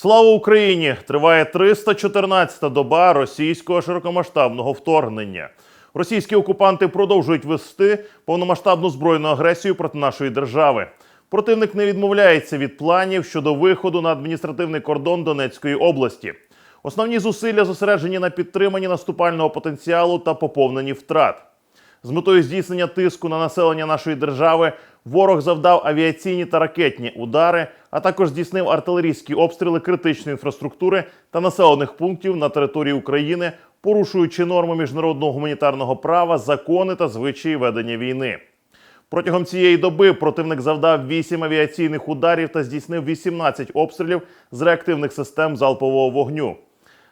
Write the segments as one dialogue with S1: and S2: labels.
S1: Слава Україні! Триває 314-та доба російського широкомасштабного вторгнення. Російські окупанти продовжують вести повномасштабну збройну агресію проти нашої держави. Противник не відмовляється від планів щодо виходу на адміністративний кордон Донецької області. Основні зусилля зосереджені на підтриманні наступального потенціалу та поповненні втрат. З метою здійснення тиску на населення нашої держави ворог завдав авіаційні та ракетні удари, а також здійснив артилерійські обстріли критичної інфраструктури та населених пунктів на території України, порушуючи норми міжнародного гуманітарного права, закони та звичаї ведення війни. Протягом цієї доби противник завдав 8 авіаційних ударів та здійснив 18 обстрілів з реактивних систем залпового вогню.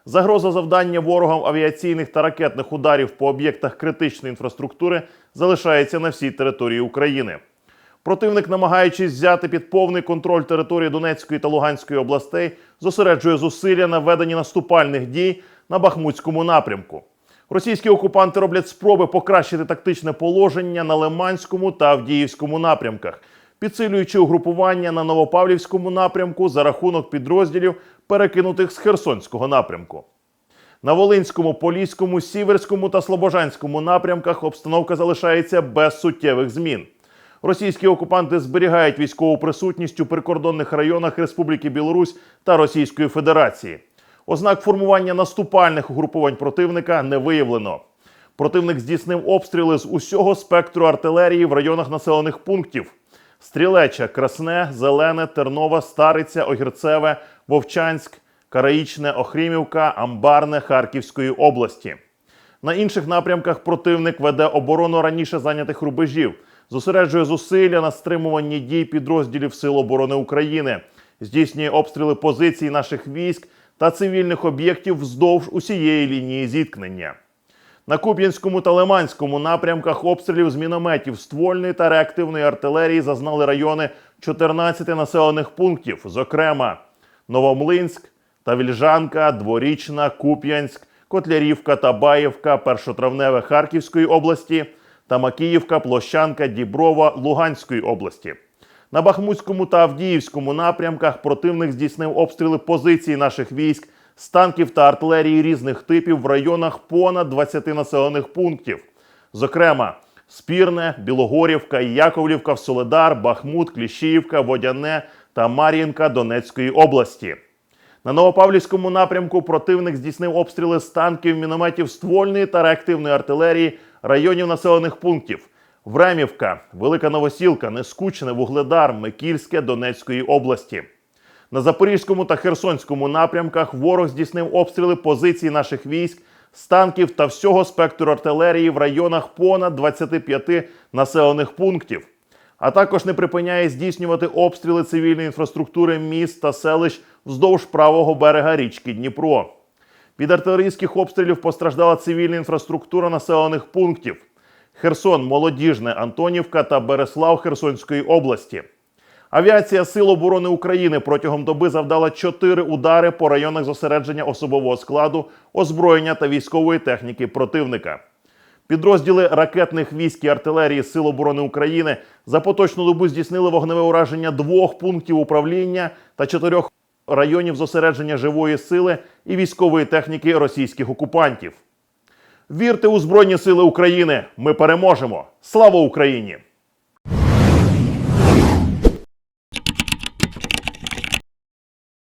S1: Загроза завдання ворогам авіаційних та ракетних ударів по об'єктах критичної інфраструктури залишається на всій території України. Противник, намагаючись взяти під повний контроль території Донецької та Луганської областей, зосереджує зусилля на веденні наступальних дій на Бахмутському напрямку. Російські окупанти роблять спроби покращити тактичне положення на Лиманському та Авдіївському напрямках, підсилюючи угрупування на Новопавлівському напрямку за рахунок підрозділів, перекинутих з Херсонського напрямку. На Волинському, Поліському, Сіверському та Слобожанському напрямках обстановка залишається без суттєвих змін. Російські окупанти зберігають військову присутність у прикордонних районах Республіки Білорусь та Російської Федерації. Ознак формування наступальних угрупувань противника не виявлено. Противник здійснив обстріли з усього спектру артилерії в районах населених пунктів: Стрілеча, Красне, Зелене, Тернова, Стариця, Огірцеве, Вовчанськ, Караїчне, Охрімівка, Амбарне Харківської області. На інших напрямках противник веде оборону раніше зайнятих рубежів, зосереджує зусилля на стримуванні дій підрозділів Сил оборони України, здійснює обстріли позицій наших військ та цивільних об'єктів вздовж усієї лінії зіткнення. На Куп'янському та Лиманському напрямках обстрілів з мінометів ствольної та реактивної артилерії зазнали райони 14 населених пунктів, зокрема Новомлинськ, Тавільжанка, Дворічна, Куп'янськ, Котлярівка та Баївка, Першотравневе Харківської області та Макіївка, Площанка, Діброва Луганської області. На Бахмутському та Авдіївському напрямках противник здійснив обстріли позицій наших військ з танків та артилерії різних типів в районах понад 20 населених пунктів. Зокрема, Спірне, Білогорівка, Яковлівка Соледар, Бахмут, Кліщіївка, Водяне та Мар'їнка Донецької області. На Новопавлівському напрямку противник здійснив обстріли з танків, мінометів ствольної та реактивної артилерії районів населених пунктів: Времівка, Велика Новосілка, Нескучне, Вугледар, Микільське Донецької області. На Запорізькому та Херсонському напрямках ворог здійснив обстріли позицій наших військ з танків та всього спектру артилерії в районах понад 25 населених пунктів, а також не припиняє здійснювати обстріли цивільної інфраструктури міст та селищ вздовж правого берега річки Дніпро. Від артилерійських обстрілів постраждала цивільна інфраструктура населених пунктів: Херсон, Молодіжне, Антонівка та Береслав Херсонської області. Авіація Сил оборони України протягом доби завдала чотири удари по районах зосередження особового складу, озброєння та військової техніки противника. Підрозділи ракетних військ і артилерії Сил оборони України за поточну добу здійснили вогневе ураження двох пунктів управління та чотирьох районів зосередження живої сили і військової техніки російських окупантів. Вірте у Збройні Сили України! Ми переможемо! Слава Україні!